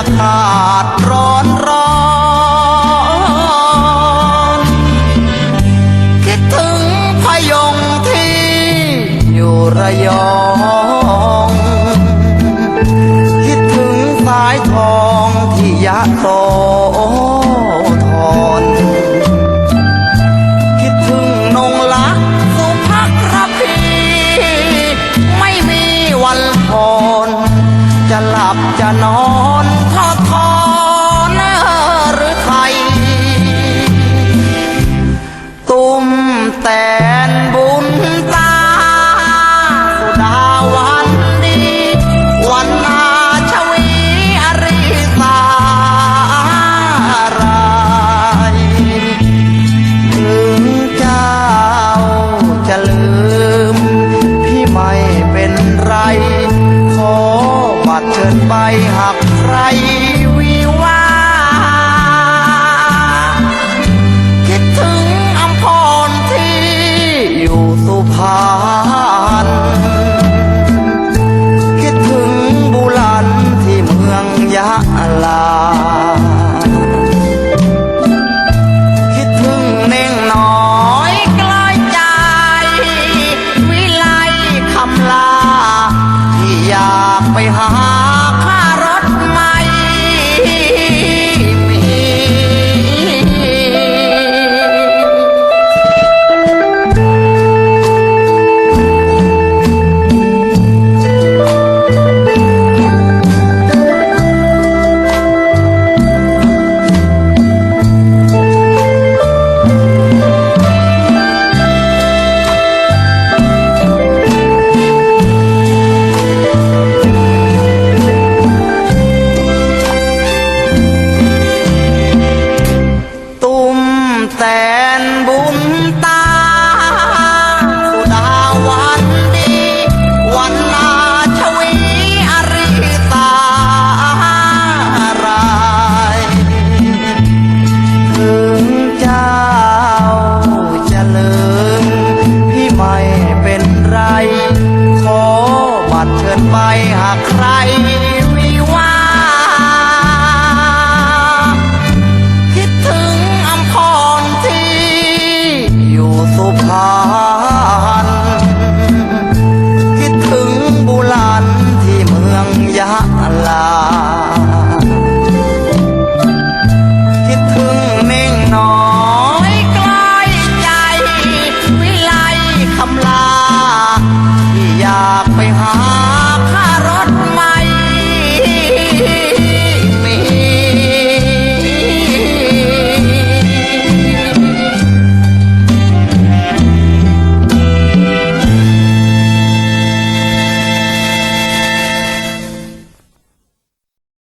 ากาศร้อนร้อนคิดถึงพยงที่อยู่ระยอง คิดถึงสายทองที่ยะโส อนทอทอนหรือไทย ตุ้มแตนบุญตาสุดาวันดี วันนาชวีอริสารายถึงเจ้าจะลืมากใครวิวาคิดถึงอำพรที่อยู่สุพรรณคิดถึงบุรันที่เมืองยะลา